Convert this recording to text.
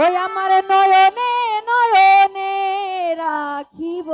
ওই আমার নয়নে নয়নে রাখিব।